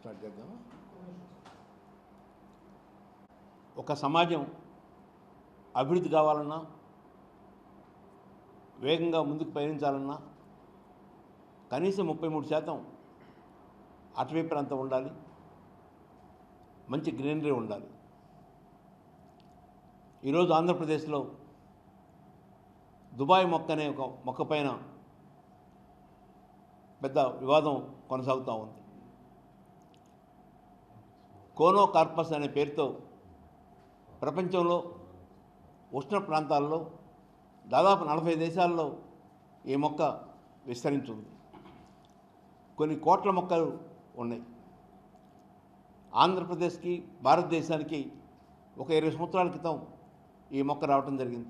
Start చేద్దామా? ఒక సమాజం అభివృద్ధి కావాలన్నా వేగంగా ముందుకు పయనించాలన్నా కనీసం ముప్పై మూడు శాతం అటవీ ప్రాంతం ఉండాలి. మంచి గ్రీనరీ ఉండాలి. ఈరోజు ఆంధ్రప్రదేశ్లో దుబాయ్ మొక్క అనే ఒక మొక్క పైన పెద్ద వివాదం కొనసాగుతూ ఉంది. కోనో కార్పస్ అనే పేరుతో ప్రపంచంలో ఉష్ణ ప్రాంతాల్లో దాదాపు నలభై దేశాల్లో ఈ మొక్క విస్తరించింది. కొన్ని కోట్ల మొక్కలు ఉన్నాయి. ఆంధ్రప్రదేశ్కి భారతదేశానికి ఒక ఇరవై సంవత్సరాల క్రితం ఈ మొక్క రావటం జరిగింది.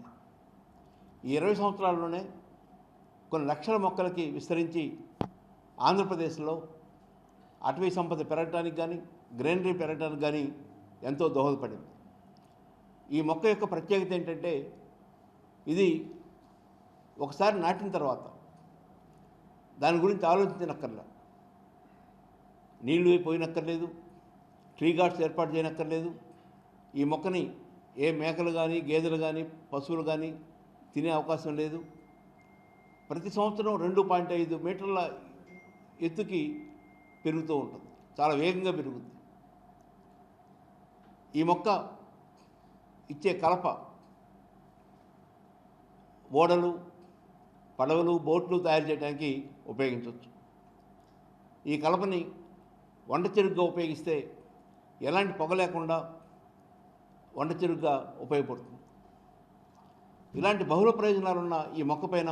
ఈ ఇరవై సంవత్సరాల్లోనే కొన్ని లక్షల మొక్కలకి విస్తరించి ఆంధ్రప్రదేశ్లో అటవీ సంపద పెరగటానికి కానీ గ్రీనరీ పెరగడానికి కానీ ఎంతో దోహదపడింది. ఈ మొక్క యొక్క ప్రత్యేకత ఏంటంటే ఇది ఒకసారి నాటిన తర్వాత దాని గురించి ఆలోచించనక్కర్లా. నీళ్ళు పోయినక్కర్లేదు ట్రీ గార్డ్స్ ఏర్పాటు చేయనక్కర్లేదు. ఈ మొక్కని ఏ మేకలు కానీ గేదెలు కానీ పశువులు కానీ తినే అవకాశం లేదు. ప్రతి సంవత్సరం రెండు పాయింట్ ఐదు మీటర్ల ఎత్తుకి పెరుగుతూ ఉంటుంది. చాలా వేగంగా పెరుగుతుంది. ఈ మొక్క ఇచ్చే కలప ఓడలు పడవలు బోట్లు తయారు చేయడానికి ఉపయోగించవచ్చు. ఈ కలపని వంట చెరుగ్గా ఉపయోగిస్తే ఎలాంటి పొగ లేకుండా వంట చెరుగ్గా ఉపయోగపడుతుంది. ఇలాంటి బహుళ ప్రయోజనాలున్న ఈ మొక్క పైన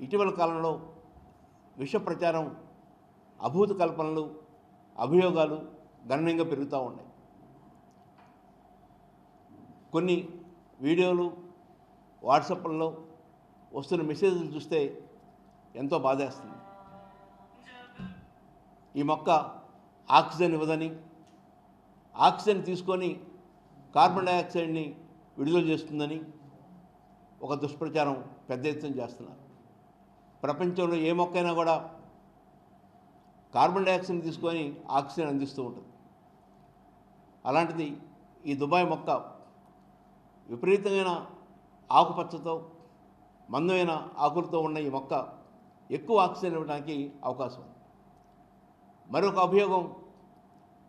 ఇటీవల కాలంలో విష ప్రచారం అభూత కల్పనలు అభియోగాలు గణనీయంగా పెరుగుతూ ఉన్నాయి. కొన్ని వీడియోలు వాట్సాప్లలో వస్తున్న మెసేజ్లు చూస్తే ఎంతో బాధేస్తుంది. ఈ మొక్క ఆక్సిజన్ ఇవ్వదని ఆక్సిజన్ తీసుకొని కార్బన్ డైఆక్సైడ్ని విడుదల చేస్తుందని ఒక దుష్ప్రచారం పెద్ద ఎత్తున చేస్తున్నారు. ప్రపంచంలో ఏ మొక్కైనా కూడా కార్బన్ డైఆక్సైడ్ తీసుకొని ఆక్సిజన్ అందిస్తూ ఉంటుంది. అలాంటిది ఈ దుబాయ్ మొక్క విపరీతమైన ఆకుపచ్చతో మందమైన ఆకులతో ఉన్న ఈ మొక్క ఎక్కువ ఆక్సిజన్ ఇవ్వడానికి అవకాశం ఉంది. మరొక అభియోగం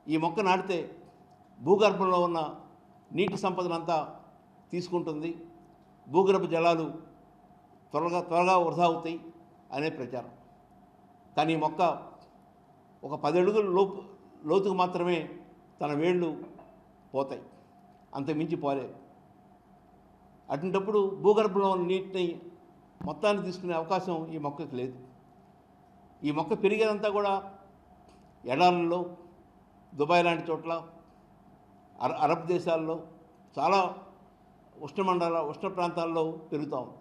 ఈ మొక్క నాటితే భూగర్భంలో ఉన్న నీటి సంపదనంతా తీసుకుంటుంది. భూగర్భ జలాలు త్వరగా త్వరగా వృధా అవుతాయి అనే ప్రచారం. కానీ ఈ మొక్క ఒక పది అడుగుల లోపు లోతుకు మాత్రమే తన వేళ్ళు పోతాయి. అంతకుమించి పోలేదు. అటువంటప్పుడు భూగర్భంలో ఉన్న నీటిని మొత్తాన్ని తీసుకునే అవకాశం ఈ మొక్కకి లేదు. ఈ మొక్క పెరిగేదంతా కూడా ఎడారుల్లో దుబాయ్ లాంటి చోట్ల అర అరబ్ దేశాల్లో చాలా ఉష్ణమండల ఉష్ణ ప్రాంతాల్లో పెరుగుతూ ఉంది.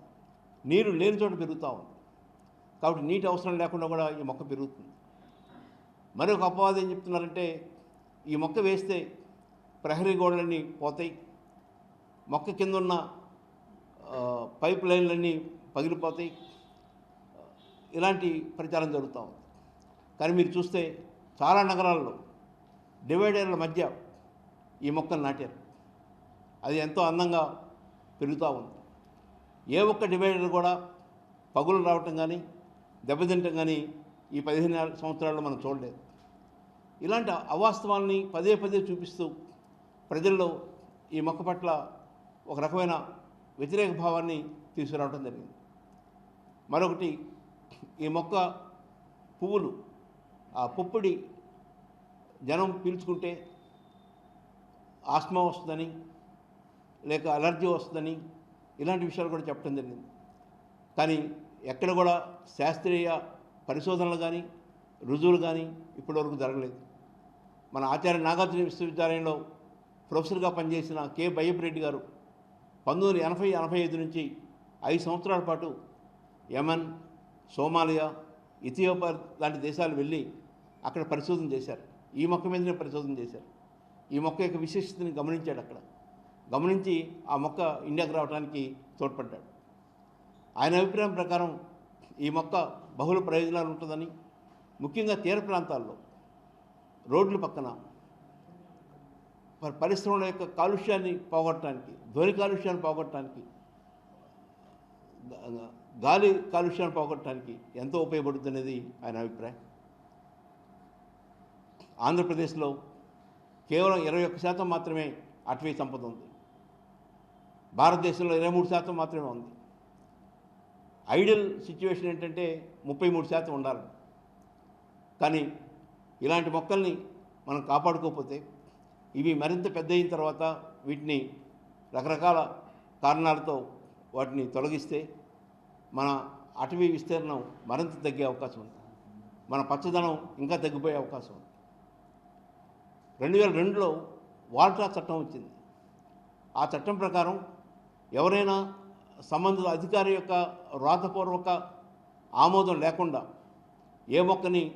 నీరు లేని చోట పెరుగుతూ ఉంది. కాబట్టి నీటి అవసరం లేకుండా కూడా ఈ మొక్క పెరుగుతుంది. మరొక అపవాదం ఏం చెప్తున్నారంటే ఈ మొక్క వేస్తే ప్రహరీ గోడలన్నీ పోతాయి. మొక్క కింద ఉన్న పైప్ లైన్లన్నీ పగిలిపోతాయి. ఇలాంటి ప్రచారం జరుగుతూ ఉంది. కానీ మీరు చూస్తే చాలా నగరాల్లో డివైడర్ల మధ్య ఈ మొక్కలు నాటారు. అది ఎంతో అందంగా పెరుగుతూ ఉంది. ఏ ఒక్క డివైడర్ కూడా పగులు రావటం కానీ దెబ్బతింటం కానీ ఈ పదిహేను సంవత్సరాల్లో మనం చూడలేదు. ఇలాంటి అవాస్తవాల్ని పదే పదే చూపిస్తూ ప్రజల్లో ఈ మొక్క పట్ల ఒక రకమైన వ్యతిరేక భావాన్ని తీసుకురావడం జరిగింది. మరొకటి ఈ మొక్క పువ్వులు ఆ పుప్పొడి జనం పీల్చుకుంటే ఆస్మా వస్తుందని లేక అలర్జీ వస్తుందని ఇలాంటి విషయాలు కూడా చెప్పడం జరిగింది. కానీ ఎక్కడ కూడా శాస్త్రీయ పరిశోధనలు కానీ రుజువులు కానీ ఇప్పటివరకు జరగలేదు. మన ఆచార్య నాగార్జున విశ్వవిద్యాలయంలో ప్రొఫెసర్గా పనిచేసిన కె. బయ్యప్రెడ్డి గారు పంతొమ్మిది ఎనభై ఎనభై ఐదు నుంచి ఐదు సంవత్సరాల పాటు యమన్ సోమాలియా ఇథియోపియా లాంటి దేశాలు వెళ్ళి అక్కడ పరిశోధన చేశారు. ఈ మొక్క మీదనే పరిశోధన చేశారు. ఈ మొక్క యొక్క విశిష్టతని గమనించాడు అక్కడ. గమనించి ఆ మొక్క ఇండియాకు రావడానికి తోడ్పడ్డాడు. ఆయన అభిప్రాయం ప్రకారం ఈ మొక్క బహుళ ప్రయోజనాలు ఉంటుందని ముఖ్యంగా తీర ప్రాంతాల్లో రోడ్ల పక్కన పరిశ్రమల యొక్క కాలుష్యాన్ని పోగొట్టడానికి ధ్వని కాలుష్యాన్ని పోగొట్టడానికి గాలి కాలుష్యాన్ని పోగొట్టడానికి ఎంతో ఉపయోగపడుతున్నది ఆయన అభిప్రాయం. ఆంధ్రప్రదేశ్లో కేవలం ఇరవై ఒక్క శాతం మాత్రమే అటవీ సంపద ఉంది. భారతదేశంలో ఇరవై మూడు శాతం మాత్రమే ఉంది. ఐడియల్ సిచ్యువేషన్ ఏంటంటే ముప్పై మూడు శాతం ఉండాలి. కానీ ఇలాంటి మొక్కల్ని మనం కాపాడుకోకపోతే ఇవి మరింత పెద్ద అయిన తర్వాత వీటిని రకరకాల కారణాలతో వాటిని తొలగిస్తే మన అటవీ విస్తీర్ణం మరింత తగ్గే అవకాశం ఉంది. మన పచ్చదనం ఇంకా తగ్గిపోయే అవకాశం ఉంది. రెండు వేల రెండులో వాల్టా చట్టం వచ్చింది. ఆ చట్టం ప్రకారం ఎవరైనా సంబంధిత అధికారి యొక్క వ్రాతపూర్వక ఆమోదం లేకుండా ఏ మొక్కని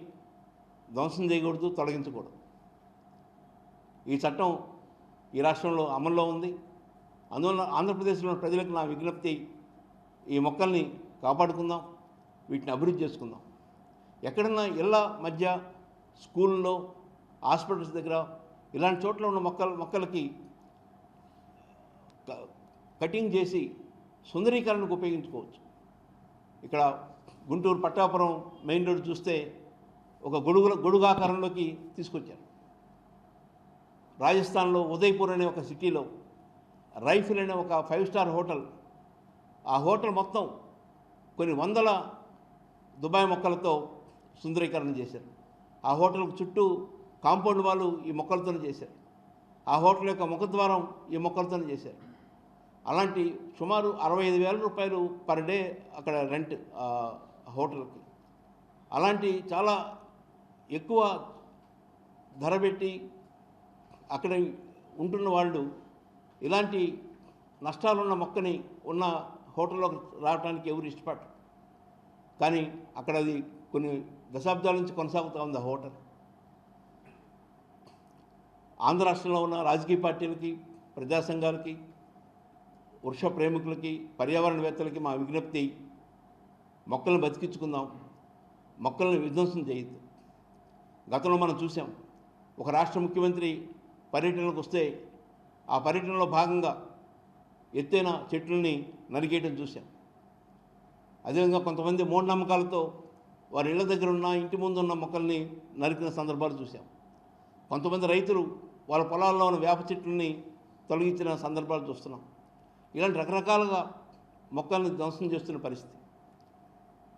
ధ్వంసం చేయకూడదు తొలగించకూడదు. ఈ చట్టం ఈ రాష్ట్రంలో అమల్లో ఉంది. అందువల్ల ఆంధ్రప్రదేశ్లో ఉన్న ప్రజలకు నా విజ్ఞప్తి ఈ మొక్కల్ని కాపాడుకుందాం వీటిని అభివృద్ధి చేసుకుందాం. ఎక్కడన్నా ఇళ్ళ మధ్య స్కూల్లో హాస్పిటల్స్ దగ్గర ఇలాంటి చోట్ల ఉన్న మొక్కల మొక్కలకి క- కటింగ్ చేసి సుందరీకరణకు ఉపయోగించుకోవచ్చు. ఇక్కడ గుంటూరు పట్టాపురం మెయిన్ రోడ్ చూస్తే ఒక గొడుగుల గొడుగాకారంలోకి తీసుకొచ్చారు. రాజస్థాన్లో ఉదయ్పూర్ అనే ఒక సిటీలో రైఫిల్ అనే ఒక ఫైవ్ స్టార్ హోటల్. ఆ హోటల్ మొత్తం కొన్ని వందల దుబాయ్ మొక్కలతో సుందరీకరణ చేశారు. ఆ హోటల్కు చుట్టూ కాంపౌండ్ వాళ్ళు ఈ మొక్కలతోనే చేశారు. ఆ హోటల్ యొక్క ముఖద్వారం ఈ మొక్కలతోనే చేశారు. అలాంటి సుమారు అరవై ఐదు వేల రూపాయలు పర్ డే అక్కడ రెంట్ హోటల్కి. అలాంటి చాలా ఎక్కువ ధర పెట్టి అక్కడ ఉంటున్న వాళ్ళు ఇలాంటి నష్టాలున్న మొక్కని ఉన్న హోటల్లోకి రావడానికి ఎవరు ఇష్టపడరు. కానీ అక్కడ అది కొన్ని దశాబ్దాల నుంచి కొనసాగుతూ ఉంది ఆ హోటల్. ఆంధ్ర రాష్ట్రంలో ఉన్న రాజకీయ పార్టీలకి ప్రజా సంఘాలకి వృక్ష ప్రేమికులకి పర్యావరణవేత్తలకి మా విజ్ఞప్తి మొక్కలను బతికించుకుందాం మొక్కలను విధ్వంసం చేయొద్దు. గతంలో మనం చూసాం ఒక రాష్ట్ర ముఖ్యమంత్రి పర్యటనకు వస్తే ఆ పర్యటనలో భాగంగా ఎత్తైన చెట్లని నరికేయడం చూశాం. అదేవిధంగా కొంతమంది మూఢనమ్మకాలతో వారి ఇళ్ళ దగ్గర ఉన్న ఇంటి ముందు ఉన్న మొక్కల్ని నరికిన సందర్భాలు చూశాం. కొంతమంది రైతులు వాళ్ళ పొలాల్లో ఉన్న వేప చెట్లని తొలగించిన సందర్భాలు చూస్తున్నాం. ఇలాంటి రకరకాలుగా మొక్కల్ని ధ్వంసం చేస్తున్న పరిస్థితి.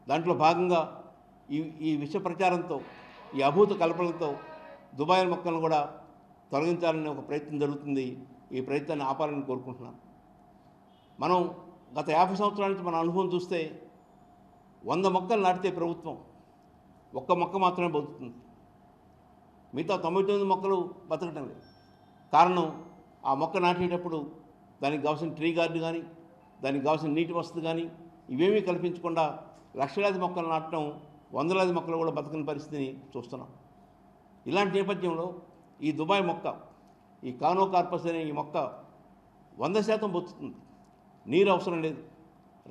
దాంట్లో భాగంగా ఈ ఈ విష ప్రచారంతో ఈ అభూత కల్పనలతో దుబాయ్ మొక్కలను కూడా తొలగించాలనే ఒక ప్రయత్నం జరుగుతుంది. ఈ ప్రయత్నాన్ని ఆపాలని కోరుకుంటున్నాను మనం గత యాభై సంవత్సరాల నుంచి మన అనుభవం చూస్తే వంద మొక్కలు నాటితే ప్రభుత్వం ఒక్క మొక్క మాత్రమే బతుకుతుంది. మిగతా తొంభై తొమ్మిది మొక్కలు బతకటం లేదు. కారణం ఆ మొక్క నాటేటప్పుడు దానికి కావాల్సిన ట్రీ గార్డు కానీ దానికి కావాల్సిన నీటి వసతి కానీ ఇవేమీ కల్పించకుండా లక్షలాది మొక్కలు నాటడం వందలాది మొక్కలు కూడా బతకని పరిస్థితిని చూస్తున్నాం. ఇలాంటి నేపథ్యంలో ఈ దుబాయ్ మొక్క ఈ కానో కార్పస్ అనే ఈ మొక్క వంద శాతం బొత్తుతుంది నీరు అవసరం లేదు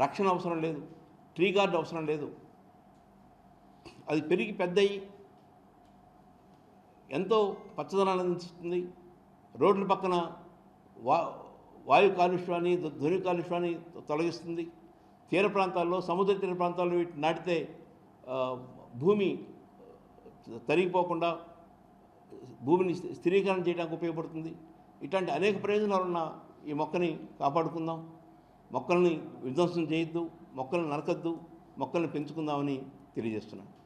రక్షణ అవసరం లేదు ట్రీ గార్డ్ అవసరం లేదు. అది పెరిగి పెద్దయి ఎంతో పచ్చదనాన్ని అందిస్తుంది. రోడ్ల పక్కన వా వాయు కాలుష్యాన్ని ధ్వని కాలుష్యాన్ని తొలగిస్తుంది. తీర ప్రాంతాల్లో సముద్ర తీర ప్రాంతాల్లో వీటిని నాటితే భూమి తరిగిపోకుండా భూమిని స్థిరీకరణ చేయడానికి ఉపయోగపడుతుంది. ఇట్లాంటి అనేక ప్రయోజనాలు ఉన్న ఈ మొక్కని కాపాడుకుందాం. మొక్కల్ని విధ్వంసం చేయొద్దు. మొక్కల్ని నరకద్దు. మొక్కల్ని పెంచుకుందామని తెలియజేస్తున్నాను.